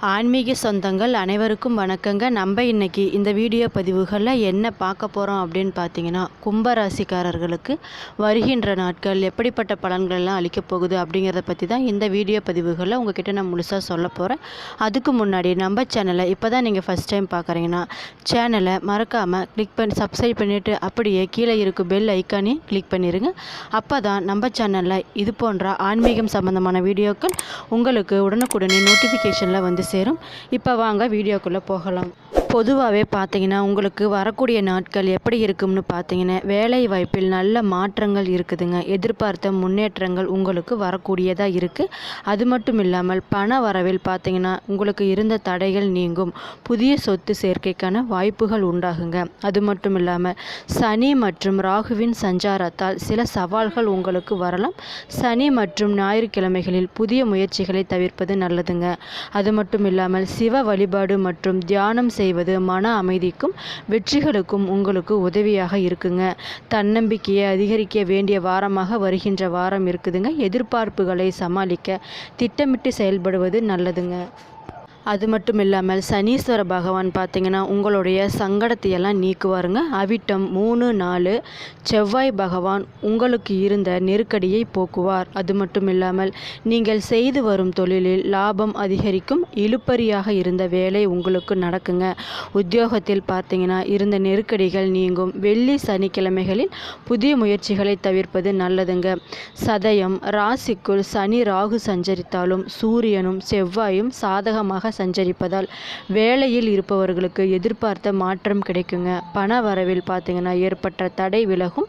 ஆன்மீக சொந்தங்கள் அனைவருக்கும் வணக்கங்க. நம்ம இன்னைக்கு இந்த வீடியோ பதிவுகளில் என்ன பார்க்க போகிறோம் அப்படின்னு பார்த்தீங்கன்னா கும்பராசிக்காரர்களுக்கு வருகின்ற நாட்கள் எப்படிப்பட்ட பலன்கள்லாம் அளிக்கப் போகுது அப்படிங்கிறத பற்றி தான் இந்த வீடியோ பதிவுகளில் உங்ககிட்ட நான் முழுசாக சொல்ல போகிறேன் அதுக்கு முன்னாடி நம்ம சேனலை இப்போ தான் நீங்கள் ஃபஸ்ட் டைம் பார்க்குறீங்கன்னா சேனலை மறக்காமல் கிளிக் பண்ணி சப்ஸ்கிரைப் பண்ணிவிட்டு அப்படியே கீழே இருக்கும் பெல் ஐக்கானையும் கிளிக் பண்ணிடுங்க அப்போ தான் நம்ம சேனலில் இது போன்ற ஆன்மீகம் சம்மந்தமான வீடியோக்கள் உங்களுக்கு உடனுக்குடனே நோட்டிஃபிகேஷனில் வந்து சேரும். இப்போ வாங்க வீடியோக்குள்ளே போகலாம். பொதுவாகவே பார்த்தீங்கன்னா உங்களுக்கு வரக்கூடிய நாட்கள் எப்படி இருக்கும்னு பார்த்தீங்கன்னா வேலை வாய்ப்பில் நல்ல மாற்றங்கள் இருக்குதுங்க. எதிர்பார்த்த முன்னேற்றங்கள் உங்களுக்கு வரக்கூடியதாக இருக்குது அது மட்டும் இல்லாமல் பண வரவில் பார்த்தீங்கன்னா உங்களுக்கு இருந்த தடைகள் நீங்கும். புதிய சொத்து சேர்க்கைக்கான வாய்ப்புகள் உண்டாகுங்க. அது மட்டும் இல்லாமல் சனி மற்றும் ராகுவின் சஞ்சாரத்தால் சில சவால்கள் உங்களுக்கு வரலாம். சனி மற்றும் ஞாயிற்றுக்கிழமைகளில் புதிய முயற்சிகளை தவிர்ப்பது நல்லதுங்க. அது மட்டும் இல்லாமல் சிவ வழிபாடு மற்றும் தியானம் செய்வது மன அமைதிக்கும் வெற்றிகளுக்கும் உங்களுக்கு உதவியாக இருக்குங்க. தன்னம்பிக்கையை அதிகரிக்க வேண்டிய வாரமாக வருகின்ற வாரம் இருக்குதுங்க. எதிர்பார்ப்புகளை சமாளிக்க திட்டமிட்டு செயல்படுவது நல்லதுங்க. அது மட்டும் இல்லாமல் சனீஸ்வர பகவான் பார்த்தீங்கன்னா உங்களுடைய சங்கடத்தை எல்லாம் நீக்குவாருங்க. அவிட்டம் மூணு நாலு. செவ்வாய் பகவான் உங்களுக்கு இருந்த நெருக்கடியை போக்குவார். அது மட்டும் இல்லாமல் நீங்கள் செய்து வரும் தொழிலில் லாபம் அதிகரிக்கும். இழுப்பறியாக இருந்த வேலை உங்களுக்கு நடக்குங்க. உத்தியோகத்தில் பார்த்தீங்கன்னா இருந்த நெருக்கடிகள் நீங்கும். வெள்ளி சனிக்கிழமைகளில் புதிய முயற்சிகளை தவிர்ப்பது நல்லதுங்க. சதயம் ராசிக்குள் சனி ராகு சஞ்சரித்தாலும் சூரியனும் செவ்வாயும் சாதகமாக சஞ்சரிப்பதால் வேலையில் இருப்பவர்களுக்கு எதிர்பார்த்த மாற்றம் கிடைக்குங்க. பண வரவில் பார்த்தீங்கன்னா ஏற்பட்ட தடை விலகும்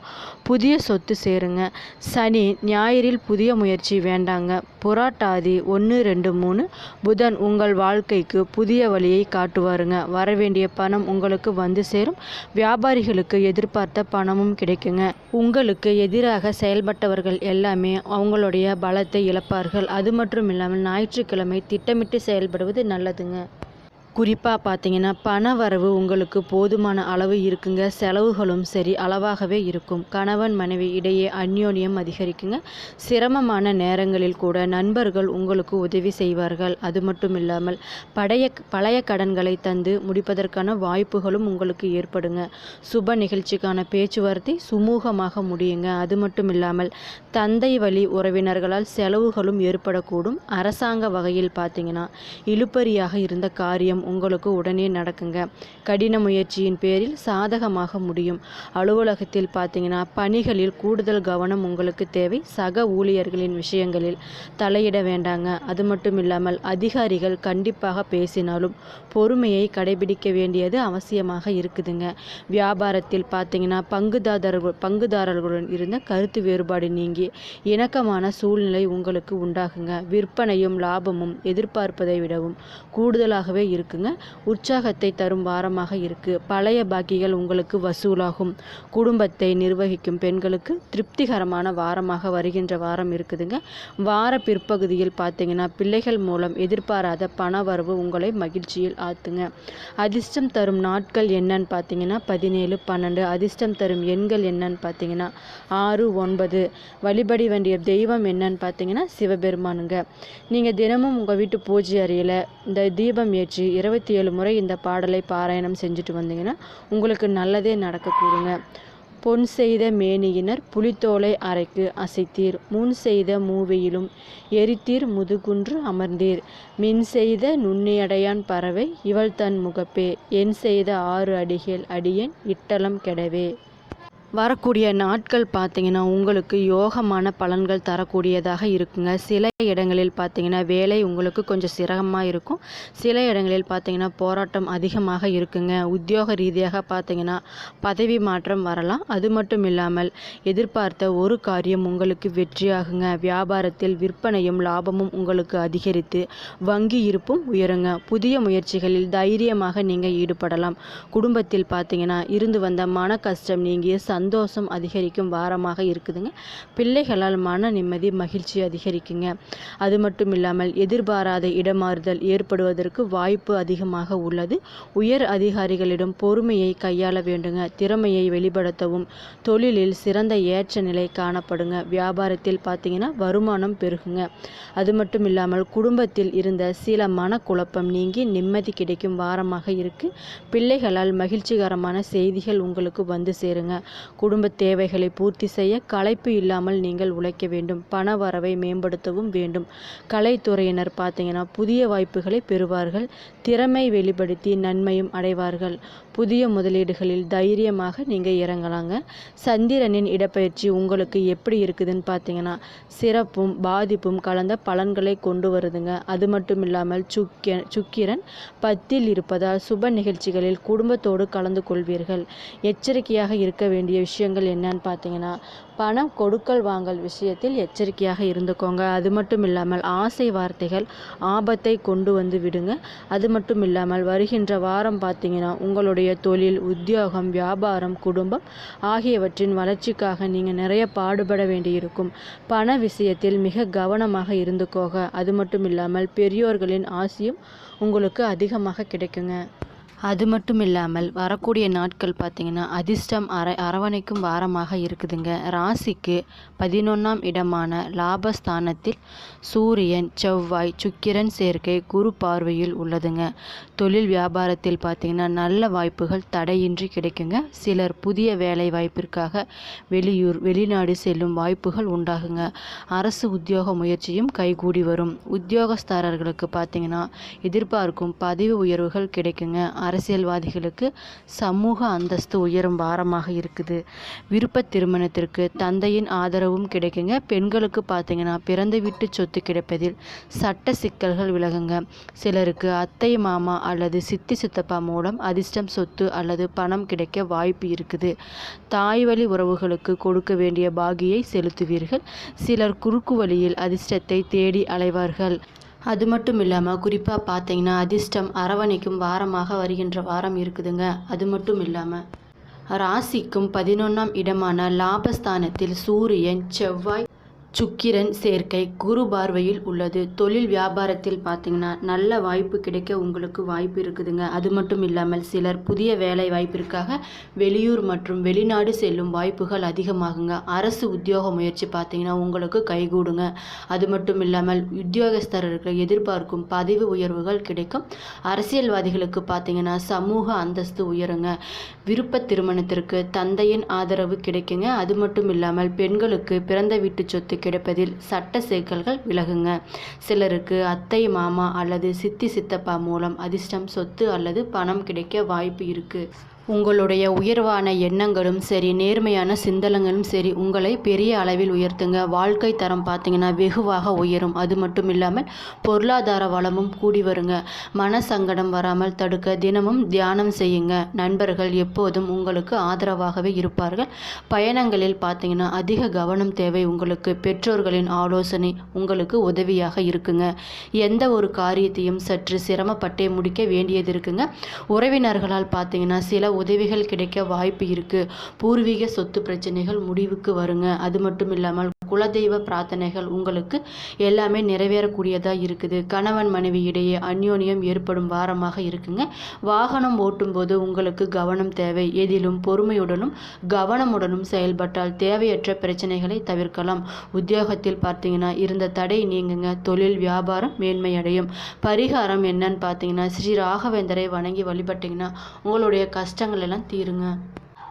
புதிய சொத்து சேருங்க. சனி ஞாயிறில் புதிய முயற்சி வேண்டாங்க. புராட்டாதி ஒன்று ரெண்டு மூணு. புதன் உங்கள் வாழ்க்கைக்கு புதிய வழியை காட்டுவாருங்க. வரவேண்டிய பணம் உங்களுக்கு வந்து சேரும். வியாபாரிகளுக்கு எதிர்பார்த்த பணமும் கிடைக்குங்க. உங்களுக்கு எதிராக செயல்பட்டவர்கள் எல்லாமே அவங்களுடைய பலத்தை இழப்பார்கள். அது மட்டும் இல்லாமல் ஞாயிற்றுக்கிழமை திட்டமிட்டு செயல்படுவது நல்லதுங்க. குறிப்பாக பார்த்தீங்கன்னா பண வரவு உங்களுக்கு போதுமான அளவு இருக்குங்க. செலவுகளும் சரி அளவாகவே இருக்கும். கணவன் மனைவி இடையே அந்யோன்யம் அதிகரிக்குங்க. சிரமமான நேரங்களில் கூட நண்பர்கள் உங்களுக்கு உதவி செய்வார்கள். அது மட்டும் இல்லாமல் பழைய பழைய கடன்களை தந்து முடிப்பதற்கான வாய்ப்புகளும் உங்களுக்கு ஏற்படுங்க. சுப நிகழ்ச்சிக்கான பேச்சுவார்த்தை சுமூகமாக முடியுங்க. அது மட்டும் இல்லாமல் தந்தை வழி உறவினர்களால் செலவுகளும் ஏற்படக்கூடும். அரசாங்க வகையில் பார்த்தீங்கன்னா இழுப்பறியாக இருந்த காரியம் உங்களுக்கு உடனே நடக்குங்க. கடின முயற்சியின் பேரில் சாதகமாக முடியும். அலுவலகத்தில் பார்த்தீங்கன்னா பணிகளில் கூடுதல் கவனம் உங்களுக்கு தேவை. சக ஊழியர்களின் விஷயங்களில் தலையிட வேண்டாங்க. அது மட்டும் இல்லாமல் அதிகாரிகள் கண்டிப்பாக பேசினாலும் பொறுமையை கடைபிடிக்க வேண்டியது அவசியமாக இருக்குதுங்க. வியாபாரத்தில் பார்த்தீங்கன்னா பங்குதாரர்கள் பங்குதாரர்களுடன் இருந்த கருத்து வேறுபாடு நீங்கி இணக்கமான சூழ்நிலை உங்களுக்கு உண்டாகுங்க. விற்பனையும் லாபமும் எதிர்பார்ப்பதை விடவும் கூடுதலாகவே இருக்குங்க. உற்சாகத்தை தரும் வாரமாக இருக்கு. பழைய பாக்கிகள் உங்களுக்கு வசூலாகும். குடும்பத்தை நிர்வகிக்கும் பெண்களுக்கு திருப்திகரமான வாரமாக வருகின்ற வாரம் இருக்குதுங்க. வார பிற்பகுதியில் பார்த்தீங்கன்னா பிள்ளைகள் மூலம் எதிர்பாராத பண வரவு உங்களை மகிழ்ச்சியில் ஆத்துங்க. அதிர்ஷ்டம் தரும் நாட்கள் என்னன்னு பார்த்தீங்கன்னா பதினேழு பன்னெண்டு. அதிர்ஷ்டம் தரும் எண்கள் என்னன்னு பார்த்தீங்கன்னா ஆறு ஒன்பது. வழிபடி வேண்டிய தெய்வம் என்னன்னு பார்த்தீங்கன்னா சிவபெருமானுங்க. நீங்கள் தினமும் உங்கள் வீட்டு பூஜை அறையில் இந்த தீபம் ஏற்றி இருபத்தி ஏழு முறை இந்த பாடலை பாராயணம் செஞ்சுட்டு வந்தீங்கன்னா உங்களுக்கு நல்லதே நடக்கக்கூடுங்க. பொன் செய்த மேனியினர் புலித்தோலை அரைக்கு அசைத்தீர். முன் செய்த மூவையிலும் எரித்தீர் முதுகுன்று அமர்ந்தீர். மின் செய்த நுண்ணியடையான் பறவை இவள் தன் முகப்பே. என் செய்த ஆறு அடிகள் அடியேன் இட்டலம் கெடவே. வரக்கூடிய நாட்கள் பார்த்தீங்கன்னா உங்களுக்கு யோகமான பலன்கள் தரக்கூடியதாக இருக்குங்க. சில இடங்களில் பார்த்தீங்கன்னா வேலை உங்களுக்கு கொஞ்சம் சிரமமாக இருக்கும். சில இடங்களில் பார்த்தீங்கன்னா போராட்டம் அதிகமாக இருக்குங்க. உத்தியோக ரீதியாக பார்த்தீங்கன்னா பதவி மாற்றம் வரலாம். அது மட்டும் இல்லாமல் எதிர்பார்த்த ஒரு காரியம் உங்களுக்கு வெற்றியாகுங்க. வியாபாரத்தில் விற்பனையும் லாபமும் உங்களுக்கு அதிகரித்து வங்கி இருப்பும் உயருங்க. புதிய முயற்சிகளில் தைரியமாக நீங்கள் ஈடுபடலாம். குடும்பத்தில் பார்த்தீங்கன்னா இருந்து வந்த மன கஷ்டம் நீங்கிய சந்தோஷம் அதிகரிக்கும் வாரமாக இருக்குதுங்க. பிள்ளைகளால் மன நிம்மதி மகிழ்ச்சி அதிகரிக்குங்க. அது மட்டும் இல்லாமல் எதிர்பாராத இடமாறுதல் ஏற்படுவதற்கு வாய்ப்பு அதிகமாக உள்ளது. உயர் அதிகாரிகளிடம் பொறுமையை கையாள வேண்டுங்க. திறமையை வெளிப்படுத்தவும் தொழிலில் சிறந்த ஏற்ற நிலை காணப்படுங்க. வியாபாரத்தில் பார்த்தீங்கன்னா வருமானம் பெருகுங்க. அது மட்டும் இல்லாமல் குடும்பத்தில் இருந்த சில மனக்குழப்பம் நீங்கி நிம்மதி கிடைக்கும் வாரமாக இருக்கு. பிள்ளைகளால் மகிழ்ச்சிகரமான செய்திகள் உங்களுக்கு வந்து சேருங்க. குடும்ப தேவைகளை பூர்த்தி செய்ய களைப்பு இல்லாமல் நீங்கள் உழைக்க வேண்டும். பண வரவை மேம்படுத்தவும் வேண்டும். கலைத்துறையினர் பார்த்தீங்கன்னா புதிய வாய்ப்புகளை பெறுவார்கள். திறமை வெளிப்படுத்தி நன்மையும் அடைவார்கள். புதிய முதலீடுகளில் தைரியமாக நீங்கள் இறங்கலாங்க. சந்திரனின் இடப்பெயர்ச்சி உங்களுக்கு எப்படி இருக்குதுன்னு பார்த்தீங்கன்னா சிறப்பும் பாதிப்பும் கலந்த பலன்களை கொண்டு வருதுங்க. அது மட்டும் இல்லாமல் சுக்க சுக்கிரன் பத்தில் இருப்பதால் சுப நிகழ்ச்சிகளில் குடும்பத்தோடு கலந்து கொள்வீர்கள். எச்சரிக்கையாக இருக்க வேண்டிய விஷயங்கள் என்னன்னு பார்த்தீங்கன்னா பணம் கொடுக்கல் வாங்கல் விஷயத்தில் எச்சரிக்கையாக இருந்துக்கோங்க. அது மட்டும் இல்லாமல் ஆசை வார்த்தைகள் ஆபத்தை கொண்டு வந்து விடுங்க. அது மட்டும் இல்லாமல் வருகின்ற வாரம் பார்த்தீங்கன்னா உங்களுடைய தொழில் உத்தியோகம் வியாபாரம் குடும்பம் ஆகியவற்றின் வளர்ச்சிக்காக நீங்கள் நிறைய பாடுபட வேண்டியிருக்கும். பண விஷயத்தில் மிக கவனமாக இருந்துக்கோங்க. அது மட்டும் இல்லாமல் பெரியோர்களின் ஆசையும் உங்களுக்கு அதிகமாக கிடைக்குங்க. அது மட்டும் இல்லாமல் வரக்கூடிய நாட்கள் பார்த்திங்கன்னா அதிர்ஷ்டம் அர அரவணைக்கும் வாரமாக இருக்குதுங்க. ராசிக்கு பதினொன்றாம் இடமான லாபஸ்தானத்தில் சூரியன் செவ்வாய் சுக்கிரன் சேர்க்கை குரு பார்வையில் உள்ளதுங்க. தொழில் வியாபாரத்தில் பார்த்திங்கன்னா நல்ல வாய்ப்புகள் தடையின்றி கிடைக்குங்க. சிலர் புதிய வேலை வாய்ப்பிற்காக வெளியூர் வெளிநாடு செல்லும் வாய்ப்புகள் உண்டாகுங்க. அரசு உத்தியோக முயற்சியும் கைகூடி வரும். உத்தியோகஸ்தாரர்களுக்கு பார்த்திங்கன்னா எதிர்பார்க்கும் பதவி உயர்வுகள் கிடைக்குங்க. அரசியல்வாதிகளுக்கு சமூக அந்தஸ்து உயரும் வாரமாக இருக்குது. விருப்ப திருமணத்திற்கு தந்தையின் ஆதரவும் கிடைக்குங்க. பெண்களுக்கு பார்த்தீங்கன்னா பிறந்த விட்டு சொத்து கிடைப்பதில் சட்ட சிக்கல்கள் விலகுங்க. சிலருக்கு அத்தை மாமா அல்லது சித்தி சித்தப்பா மூலம் அதிர்ஷ்டம் சொத்து அல்லது பணம் கிடைக்க வாய்ப்பு இருக்குது. தாய் வழி உறவுகளுக்கு கொடுக்க வேண்டிய பாகியை செலுத்துவீர்கள். சிலர் குறுக்கு வழியில் அதிர்ஷ்டத்தை தேடி அலைவார்கள். அது மட்டும் இல்லாமல் குறிப்பாக பார்த்தீங்கன்னா அதிர்ஷ்டம் அரவணைக்கும் வாரமாக வருகின்ற வாரம் இருக்குதுங்க. அது மட்டும் இல்லாமல் ராசிக்கும் பதினொன்றாம் இடமான லாபஸ்தானத்தில் சூரியன் செவ்வாய் சுக்கிரன் சேர்க்கை குரு பார்வையில் உள்ளது. தொழில் வியாபாரத்தில் பார்த்தீங்கன்னா நல்ல வாய்ப்பு கிடைக்க உங்களுக்கு வாய்ப்பு இருக்குதுங்க. அது மட்டும் இல்லாமல் சிலர் புதிய வேலை வாய்ப்பிற்காக வெளியூர் மற்றும் வெளிநாடு செல்லும் வாய்ப்புகள் அதிகமாகுங்க. அரசு உத்தியோக முயற்சி பார்த்தீங்கன்னா உங்களுக்கு கைகூடுங்க. அது மட்டும் இல்லாமல் உத்தியோகஸ்தர்கள் எதிர்பார்க்கும் பதவி உயர்வுகள் கிடைக்கும். அரசியல்வாதிகளுக்கு பார்த்தீங்கன்னா சமூக அந்தஸ்து உயருங்க. விருப்ப திருமணத்திற்கு தந்தையின் ஆதரவு கிடைக்குங்க. அது மட்டும் இல்லாமல் பெண்களுக்கு பிறந்த வீட்டு சொத்து கிடைப்பதில் சட்ட சிக்கல்கள் விலகுங்க. சிலருக்கு அத்தை மாமா அல்லது சித்தி சித்தப்பா மூலம் அதிர்ஷ்டம் சொத்து அல்லது பணம் கிடைக்க வாய்ப்பு இருக்கு. உங்களுடைய உயர்வான எண்ணங்களும் சரி நேர்மையான சிந்தனங்களும் சரி உங்களை பெரிய அளவில் உயர்த்துங்க. வாழ்க்கை தரம் பார்த்தீங்கன்னா வெகுவாக உயரும். அது மட்டும் இல்லாமல் பொருளாதார வளமும் கூடி வருங்க. மன சங்கடம் வராமல் தடுக்க தினமும் தியானம் செய்யுங்க. நண்பர்கள் எப்போதும் உங்களுக்கு ஆதரவாகவே இருப்பார்கள். பயணங்களில் பார்த்தீங்கன்னா அதிக கவனம் தேவை உங்களுக்கு. பெற்றோர்களின் ஆலோசனை உங்களுக்கு உதவியாக இருக்குங்க. எந்த ஒரு காரியத்தையும் சற்று சிரமப்பட்டே முடிக்க வேண்டியது இருக்குங்க. உறவினர்களால் பார்த்தீங்கன்னா சில உதவிகள் கிடைக்க வாய்ப்பு இருக்குது பூர்வீக சொத்து பிரச்சனைகள் முடிவுக்கு வருங்க. அது மட்டும் இல்லாமல் குலதெய்வ பிரார்த்தனைகள் உங்களுக்கு எல்லாமே நிறைவேறக்கூடியதாக இருக்குது. கணவன் மனைவி இடையே அந்யோன்யம் ஏற்படும் வாரமாக இருக்குங்க. வாகனம் ஓட்டும்போது உங்களுக்கு கவனம் தேவை. எதிலும் பொறுமையுடனும் கவனமுடனும் செயல்பட்டால் தேவையற்ற பிரச்சனைகளை தவிர்க்கலாம். உத்தியோகத்தில் பார்த்தீங்கன்னா இருந்த தடை நீங்குங்க. தொழில் வியாபாரம் மேன்மையடையும். பரிகாரம் என்னன்னு பார்த்தீங்கன்னா ஸ்ரீ ராகவேந்தரை வணங்கி வழிபட்டிங்கன்னா உங்களுடைய கஷ்டங்கள் எல்லாம் தீருங்க.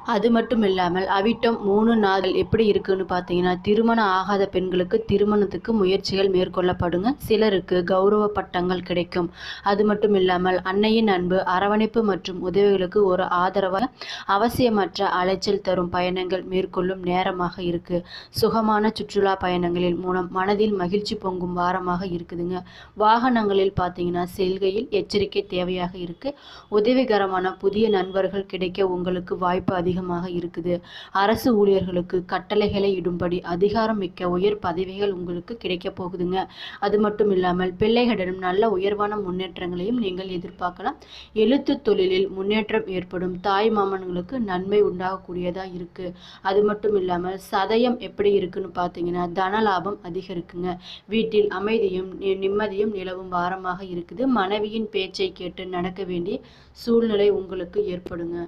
அது மட்டும் இல்லாமல் அவிட்டம் மூணு நாள் எப்படி இருக்குன்னு பார்த்தீங்கன்னா திருமணம் ஆகாத பெண்களுக்கு திருமணத்துக்கு முயற்சிகள் மேற்கொள்ளப்படுங்க. சிலருக்கு கௌரவ பட்டங்கள் கிடைக்கும். அது மட்டும் இல்லாமல் அன்னையின் அன்பு அரவணைப்பு மற்றும் உதவிகளுக்கு ஒரு ஆதரவாக அவசியமற்ற அலைச்சல் தரும் பயணங்கள் மேற்கொள்ளும் நேரமாக இருக்கு. சுகமான சுற்றுலா பயணங்களின் மூலம் மனதில் மகிழ்ச்சி பொங்கும் வாரமாக இருக்குதுங்க. வாகனங்களில் பார்த்தீங்கன்னா செல்கையில் எச்சரிக்கை தேவையாக இருக்கு. உதவிகரமான புதிய நண்பர்கள் கிடைக்க உங்களுக்கு வாய்ப்பு அதிகம் அதிகமாக இருக்குது. அரசு ஊழியர்களுக்கு கட்டளைகளை இடும்படி அதிகாரம் மிக்க உயர் பதவிகள் உங்களுக்கு கிடைக்கப் போகுதுங்க. அது மட்டும் இல்லாமல் பிள்ளைகளிடம் நல்ல உயர்வான முன்னேற்றங்களையும் நீங்கள் எதிர்பார்க்கலாம். எழுத்து தொழிலில் முன்னேற்றம் ஏற்படும் தாய் மாமன்களுக்கு நன்மை உண்டாகக்கூடியதா இருக்கு. அது மட்டும் இல்லாமல் சதயம் எப்படி இருக்குன்னு பார்த்தீங்கன்னா தன லாபம் அதிகரிக்குங்க. வீட்டில் அமைதியும் நிம்மதியும் நிலவும் வாரமாக இருக்குது. மனைவியின் பேச்சை கேட்டு நடக்க வேண்டிய சூழ்நிலை உங்களுக்கு ஏற்படுங்க.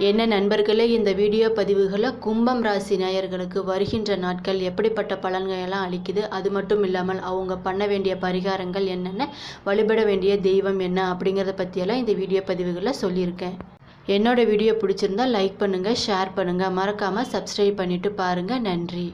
என்ன நண்பர்களே இந்த வீடியோ பதிவுகளை கும்பம் ராசி நேயர்களுக்கு வருகின்ற நாட்கள் எப்படிப்பட்ட பலன்கள் எல்லாம் அளிக்குது? அது மட்டும் இல்லாமல் அவங்க பண்ண வேண்டிய பரிகாரங்கள் என்னென்ன? வழிபட வேண்டிய தெய்வம் என்ன? அப்படிங்கிறத பற்றியெல்லாம் இந்த வீடியோ பதிவுகளில் சொல்லியிருக்கேன். என்னோடய வீடியோ பிடிச்சிருந்தா லைக் பண்ணுங்கள் ஷேர் பண்ணுங்கள் மறக்காமல் சப்ஸ்கிரைப் பண்ணிவிட்டு பாருங்கள் நன்றி.